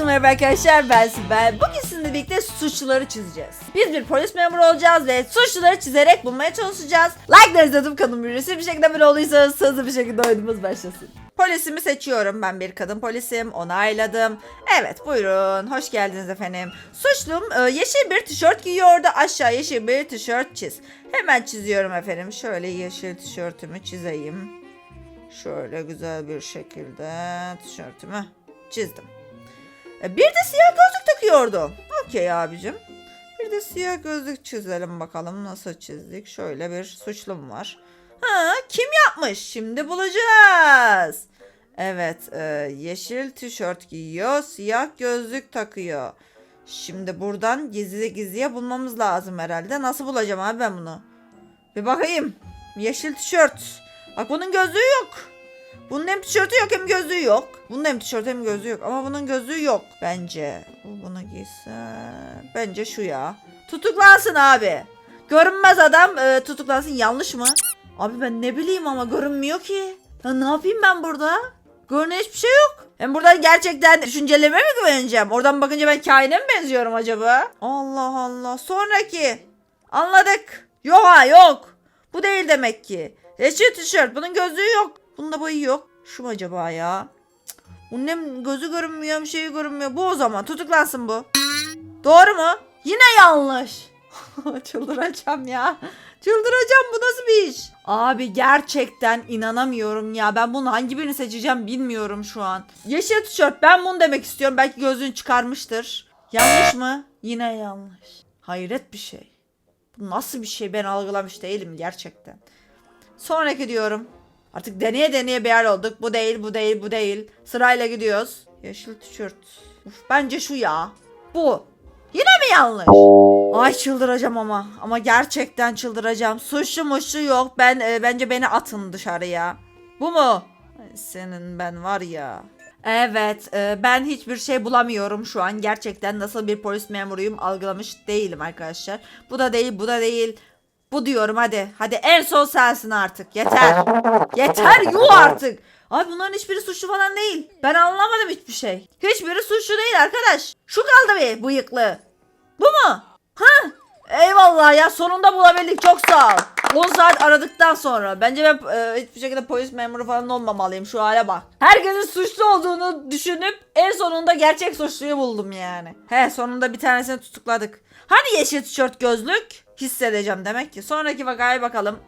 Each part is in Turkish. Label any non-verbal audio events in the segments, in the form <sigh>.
Herkese merhaba arkadaşlar ben Sibel. Bugün sizinle birlikte suçluları çizeceğiz. Biz bir polis memuru olacağız ve suçluları çizerek bulmaya çalışacağız. Like'larınızı atıp kanım birisi bir şekilde abone olduysanız hızlı bir şekilde oyunumuz başlasın. Polisimi seçiyorum. Ben bir kadın polisim. Onayladım. Evet buyurun. Hoş geldiniz efendim. Suçlum e, yeşil bir tişört giyiyordu. Aşağı yeşil bir tişört çiz. Hemen çiziyorum efendim. Şöyle yeşil tişörtümü çizeyim. Şöyle güzel bir şekilde tişörtümü çizdim. E, Bir de siyah gözlük takıyordu. Okey abicim. Bir de siyah gözlük çizelim bakalım nasıl çizdik. Şöyle bir suçlum var. Ha, kim yapmış? Şimdi bulacağız. Evet, e, yeşil tişört giyiyor, siyah gözlük takıyor. Şimdi buradan gizli gizliye bulmamız lazım herhalde. Nasıl bulacağım abi ben bunu? Bir bakayım. Yeşil tişört. Bak bunun gözlüğü yok. Bunun hem tişörtü yok hem gözlüğü yok. Bunun hem tişörtü hem gözlüğü yok. Ama bunun gözlüğü yok bence. Bu bunu giyse... Bence şu ya. Tutuklansın abi. Görünmez adam e, tutuklansın. Yanlış mı? Abi ben ne bileyim ama görünmüyor ki. Ya ne yapayım ben burada? Görünen hiçbir şey yok. Ben buradan gerçekten düşüncelerime mi güveneceğim? Oradan bakınca ben kaine mi benziyorum acaba? Allah Allah. Sonraki. Anladık. Yok ha yok. Bu değil demek ki. Yeşil tişört. Bunun gözlüğü yok. Bunun da boyu yok. Şu mu acaba ya? Bunun gözü görünmüyor hem şeyi görünmüyor. Bu o zaman. Tutuklansın bu. Doğru mu? Yine yanlış. <laughs> Çıldıracağım ya. Çıldıracağım bu nasıl bir iş? Abi gerçekten inanamıyorum ya. Ben bunun hangi birini seçeceğim bilmiyorum şu an. Yeşil tişört ben bunu demek istiyorum. Belki gözünü çıkarmıştır. Yanlış mı? Yine yanlış. Hayret bir şey. Bu nasıl bir şey ben algılamış değilim gerçekten. Sonraki diyorum. Artık deneye deneye bir yer olduk. Bu değil, bu değil, bu değil. Sırayla gidiyoruz. Yeşil tişört. Uf, bence şu ya. Bu. Yine mi yanlış? Ay çıldıracağım ama. Ama gerçekten çıldıracağım. Suçlu muşlu yok. Ben e, bence beni atın dışarıya. Bu mu? Senin ben var ya. Evet, e, ben hiçbir şey bulamıyorum şu an. Gerçekten nasıl bir polis memuruyum algılamış değilim arkadaşlar. Bu da değil, bu da değil. Bu diyorum hadi. Hadi en son sensin artık. Yeter. Yeter yuh artık. Abi bunların hiçbiri suçlu falan değil. Ben anlamadım hiçbir şey. Hiçbiri suçlu değil arkadaş. Şu kaldı bir bıyıklı. Bu mu? Ha? Eyvallah ya sonunda bulabildik çok sağ ol. 10 saat aradıktan sonra. Bence ben e, hiçbir şekilde polis memuru falan olmamalıyım şu hale bak. Herkesin suçlu olduğunu düşünüp en sonunda gerçek suçluyu buldum yani. He sonunda bir tanesini tutukladık. Hani yeşil tişört gözlük? Hissedeceğim demek ki. Sonraki vakaya bakalım.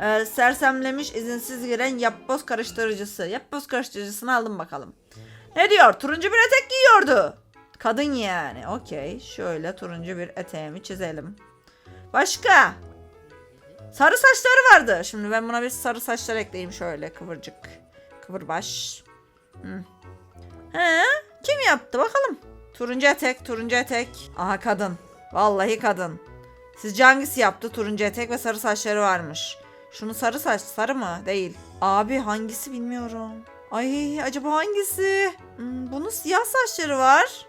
Ee, sersemlemiş izinsiz giren yapboz karıştırıcısı. Yapboz karıştırıcısını aldım bakalım. Ne diyor? Turuncu bir etek giyiyordu. Kadın yani. Okey. Şöyle turuncu bir eteğimi çizelim. Başka? Sarı saçları vardı. Şimdi ben buna bir sarı saçlar ekleyeyim şöyle kıvırcık. Kıvırbaş. Hı. He? Kim yaptı bakalım. Turuncu etek, turuncu etek. Aha kadın. Vallahi kadın. Sizce hangisi yaptı? Turuncu etek ve sarı saçları varmış. Şunu sarı saç, sarı mı? Değil. Abi hangisi bilmiyorum. Ay acaba hangisi? Hmm, bunun siyah saçları var.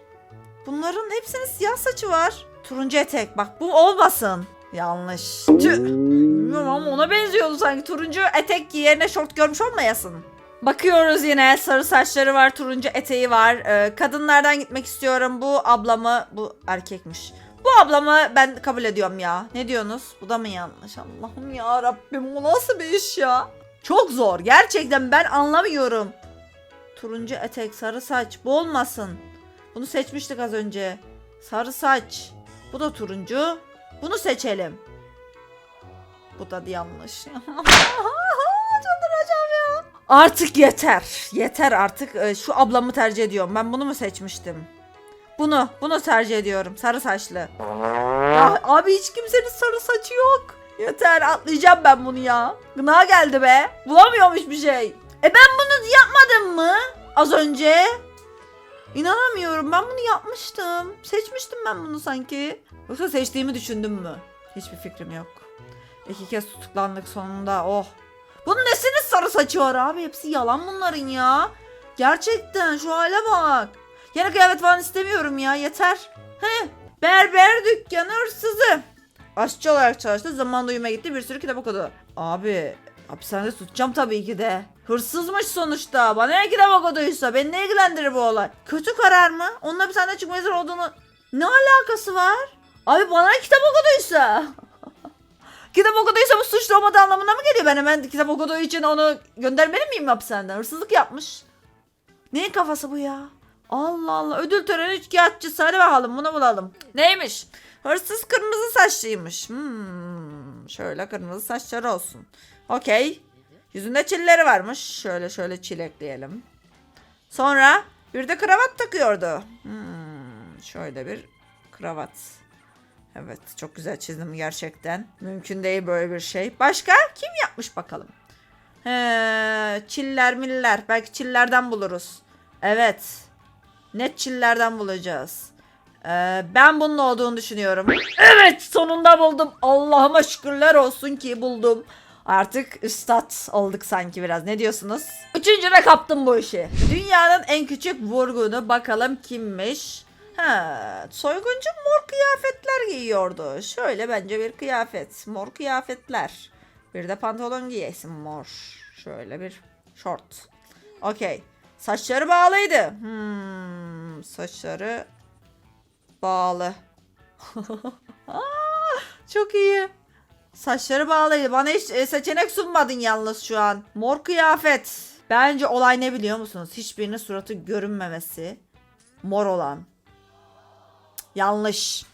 Bunların hepsinin siyah saçı var. Turuncu etek. Bak bu olmasın. Yanlış. Bilmiyorum ama ona benziyordu sanki. Turuncu etek yerine şort görmüş olmayasın. Bakıyoruz yine sarı saçları var, turuncu eteği var. Ee, kadınlardan gitmek istiyorum. Bu ablamı, bu erkekmiş. Bu ablamı ben kabul ediyorum ya. Ne diyorsunuz? Bu da mı yanlış? Allah'ım ya Rabbim bu nasıl bir iş ya? Çok zor. Gerçekten ben anlamıyorum. Turuncu etek, sarı saç. Bu olmasın. Bunu seçmiştik az önce. Sarı saç. Bu da turuncu. Bunu seçelim. Bu da yanlış. <laughs> Çıldıracağım ya. Artık yeter. Yeter artık. Ee, Şu ablamı tercih ediyorum. Ben bunu mu seçmiştim? Bunu. Bunu tercih ediyorum. Sarı saçlı. Ya abi hiç kimsenin sarı saçı yok. Yeter atlayacağım ben bunu ya. Gına geldi be. Bulamıyorum hiçbir şey. E ben bunu yapmadım mı? Az önce. İnanamıyorum ben bunu yapmıştım. Seçmiştim ben bunu sanki. Yoksa seçtiğimi düşündüm mü? Hiçbir fikrim yok. İki kez tutuklandık sonunda. Oh. Bunun nesinin sarı saçı var abi? Hepsi yalan bunların ya. Gerçekten şu hale bak. Yeni kıyafet falan istemiyorum ya yeter. He. Berber dükkanı hırsızı. Aşçı olarak çalıştı. Zaman uyuma gitti. Bir sürü kitap okudu. Abi Hapishanede tutacağım tabii ki de. Hırsızmış sonuçta. Bana ne kitap okuduysa. Beni ne ilgilendirir bu olay? Kötü karar mı? Onun hapishanede çıkma izin olduğunu... Ne alakası var? Abi bana kitap okuduysa? <laughs> kitap okuduysa bu suçlu olmadığı anlamına mı geliyor? Ben hemen kitap okuduğu için onu göndermeli miyim hapishaneden? Hırsızlık yapmış. Neyin kafası bu ya? Allah Allah. Ödül töreni üçkağıtçısı. Hadi bakalım bunu bulalım. Neymiş? Hırsız kırmızı saçlıymış. Hmm, şöyle kırmızı saçları olsun. Okey. Yüzünde çilleri varmış. Şöyle şöyle çil ekleyelim. Sonra bir de kravat takıyordu. Hmm, şöyle bir kravat. Evet çok güzel çizdim gerçekten. Mümkün değil böyle bir şey. Başka kim yapmış bakalım. He, çiller miller. Belki çillerden buluruz. Evet. Net çillerden bulacağız. Ee, ben bunun olduğunu düşünüyorum. Evet sonunda buldum. Allah'ıma şükürler olsun ki buldum. Artık üstad olduk sanki biraz. Ne diyorsunuz? Üçüncüne kaptım bu işi. Dünyanın en küçük vurgunu bakalım kimmiş? Ha, soyguncu mor kıyafetler giyiyordu. Şöyle bence bir kıyafet. Mor kıyafetler. Bir de pantolon giyesin mor. Şöyle bir şort. Okey. Saçları bağlıydı. Hmm, saçları bağlı. <laughs> Çok iyi. Saçları bağlıydı. Bana hiç e, seçenek sunmadın yalnız şu an. Mor kıyafet. Bence olay ne biliyor musunuz? Hiçbirinin suratı görünmemesi. Mor olan. Yanlış.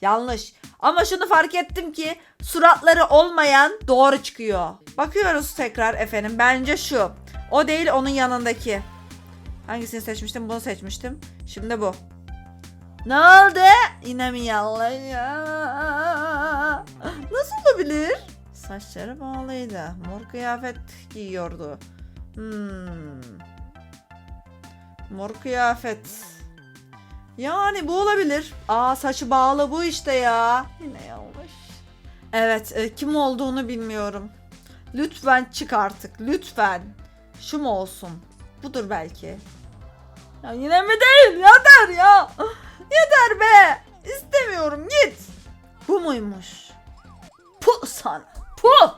Yanlış. Ama şunu fark ettim ki suratları olmayan doğru çıkıyor. Bakıyoruz tekrar efendim. Bence şu. O değil onun yanındaki. Hangisini seçmiştim? Bunu seçmiştim. Şimdi bu. Ne oldu? Yine mi yanlış? ya? Nasıl olabilir? Saçları bağlıydı. Mor kıyafet giyiyordu. Hmm. Mor kıyafet. Yani bu olabilir. Aa saçı bağlı bu işte ya. Yine yanlış. Evet e, kim olduğunu bilmiyorum. Lütfen çık artık. Lütfen. Şu mu olsun? Budur belki. Ya yine mi değil? Yeter ya. Yeter be. İstemiyorum git. Bu muymuş? Puh sana. Puh.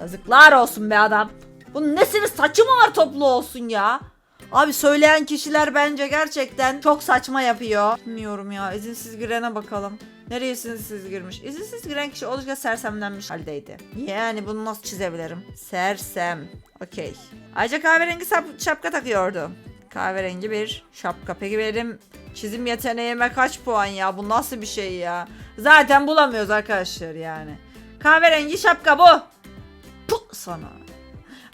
Yazıklar olsun be adam. Bunun nesinin saçı mı var toplu olsun ya? Abi söyleyen kişiler bence gerçekten çok saçma yapıyor. Bilmiyorum ya izinsiz girene bakalım. Nereye izinsiz girmiş? İzinsiz giren kişi oldukça sersemlenmiş haldeydi. Yani bunu nasıl çizebilirim? Sersem. Okey. Ayrıca kahverengi şapka takıyordu. Kahverengi bir şapka. Peki benim çizim yeteneğime kaç puan ya? Bu nasıl bir şey ya? Zaten bulamıyoruz arkadaşlar yani. Kahverengi şapka bu. Puh sana.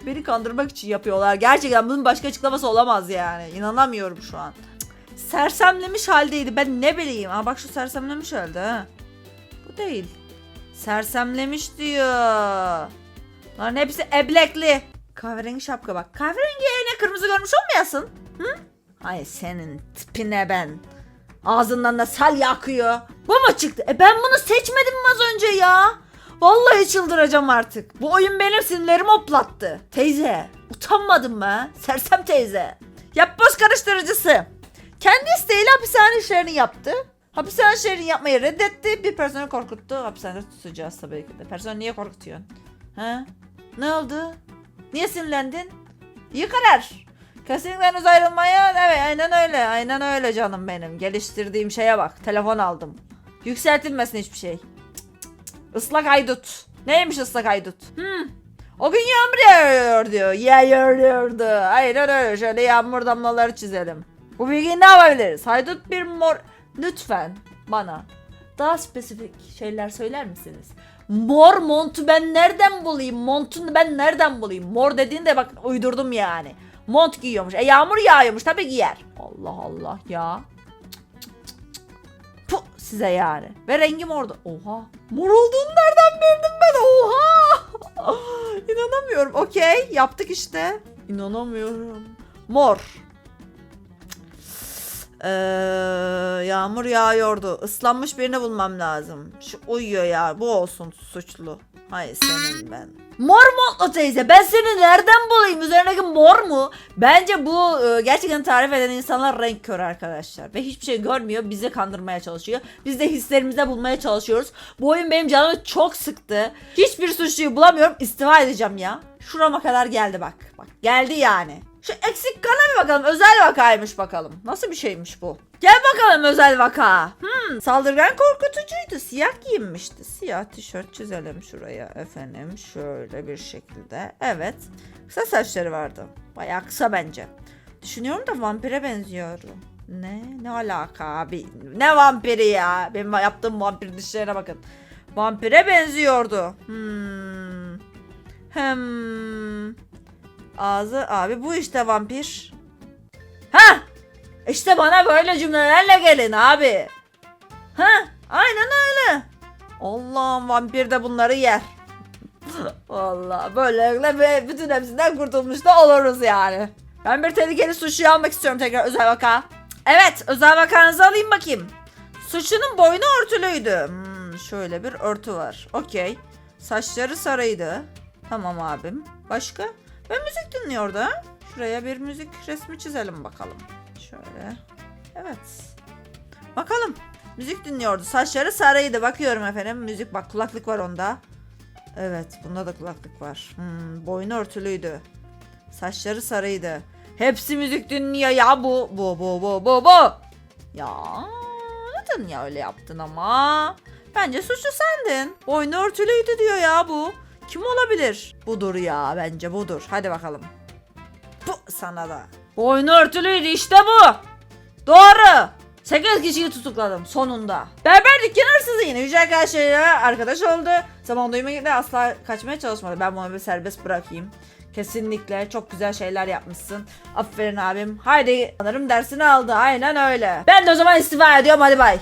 Beni kandırmak için yapıyorlar. Gerçekten bunun başka açıklaması olamaz yani. İnanamıyorum şu an. Sersemlemiş haldeydi. Ben ne bileyim. Aa bak şu sersemlemiş halde ha. Bu değil. Sersemlemiş diyor. Lan hepsi eblekli. Kahverengi şapka bak. Kahverengi yerine kırmızı görmüş olmayasın. Hı? Ay senin tipine ben. Ağzından da salya akıyor. Bu mu çıktı? E ben bunu seçmedim mi az önce ya? Vallahi çıldıracağım artık. Bu oyun benim sinirlerimi hoplattı. Teyze, utanmadın mı? Sersem teyze. Yapboz karıştırıcısı. Kendi isteğiyle hapishane işlerini yaptı. Hapishane işlerini yapmayı reddetti. Bir personeli korkuttu. Hapishanede tutacağız tabii ki de. Personel niye korkutuyorsun? Ha? Ne oldu? Niye sinirlendin? İyi karar. Kesinlikle henüz ayrılmaya evet aynen öyle aynen öyle canım benim geliştirdiğim şeye bak telefon aldım yükseltilmesin hiçbir şey Islak haydut. Neymiş ıslak haydut? Hmm. O gün yağmur yağıyor diyor. Yağıyordu. Aynen öyle. Şöyle yağmur damlaları çizelim. Bu bilgiyi ne yapabiliriz? Haydut bir mor... Lütfen bana daha spesifik şeyler söyler misiniz? Mor montu ben nereden bulayım? Montunu ben nereden bulayım? Mor dediğinde bak uydurdum yani. Mont giyiyormuş. E yağmur yağıyormuş tabii giyer. Allah Allah ya. Puh size yani. Ve rengi mordu. Oha. Mor olduğunu nereden bildim ben? Oha. <laughs> İnanamıyorum. Okey. Yaptık işte. İnanamıyorum. Mor. Ee, yağmur yağıyordu. Islanmış birini bulmam lazım. Şu uyuyor ya. Bu olsun suçlu. Hayır senin ben. Mor montlu teyze ben seni nereden bulayım üzerindeki mor mu? Bence bu e, gerçekten tarif eden insanlar renk kör arkadaşlar. Ve hiçbir şey görmüyor bizi kandırmaya çalışıyor. Biz de hislerimizde bulmaya çalışıyoruz. Bu oyun benim canımı çok sıktı. Hiçbir suçluyu bulamıyorum istifa edeceğim ya. Şurama kadar geldi bak. Bak geldi yani. Şu eksik bir bakalım. Özel vakaymış bakalım. Nasıl bir şeymiş bu? Gel bakalım özel vaka. Hmm, saldırgan korkutucuydu. Siyah giyinmişti. Siyah tişört çizelim şuraya efendim. Şöyle bir şekilde. Evet. Kısa saçları vardı. Bayağı kısa bence. Düşünüyorum da vampire benziyor. Ne? Ne alaka abi? Ne vampiri ya? Benim yaptığım vampir dişlerine bakın. Vampire benziyordu. Hmm. Hem. Ağzı abi bu işte vampir. Ha! İşte bana böyle cümlelerle gelin abi. Ha? Aynen öyle. Allah'ım vampir de bunları yer. <laughs> Vallahi böylelikle bütün hepsinden kurtulmuş da oluruz yani. Ben bir tehlikeli suçluyu almak istiyorum tekrar özel vaka. Evet özel vakanızı alayım bakayım. Suçlunun boynu örtülüydü. Hmm, şöyle bir örtü var. Okey. Saçları sarıydı. Tamam abim. Başka? Ve müzik dinliyordu. Şuraya bir müzik resmi çizelim bakalım. Şöyle. Evet. Bakalım. Müzik dinliyordu. Saçları sarıydı. Bakıyorum efendim. Müzik bak kulaklık var onda. Evet bunda da kulaklık var. Hmm, boynu örtülüydü. Saçları sarıydı. Hepsi müzik dinliyor ya bu. Bu bu bu bu bu. Ya neden ya öyle yaptın ama? Bence suçlu sendin. Boynu örtülüydü diyor ya bu. Kim olabilir? Budur ya bence budur. Hadi bakalım. Bu sana da. Boynu örtülüydü işte bu. Doğru. 8 kişiyi tutukladım sonunda. Berber dükkan hırsızı yine yüce arkadaşlarıyla arkadaş oldu. Zaman duymayla asla kaçmaya çalışmadı. Ben bunu bir serbest bırakayım. Kesinlikle çok güzel şeyler yapmışsın. Aferin abim. Haydi sanırım dersini aldı. Aynen öyle. Ben de o zaman istifa ediyorum. Hadi bay.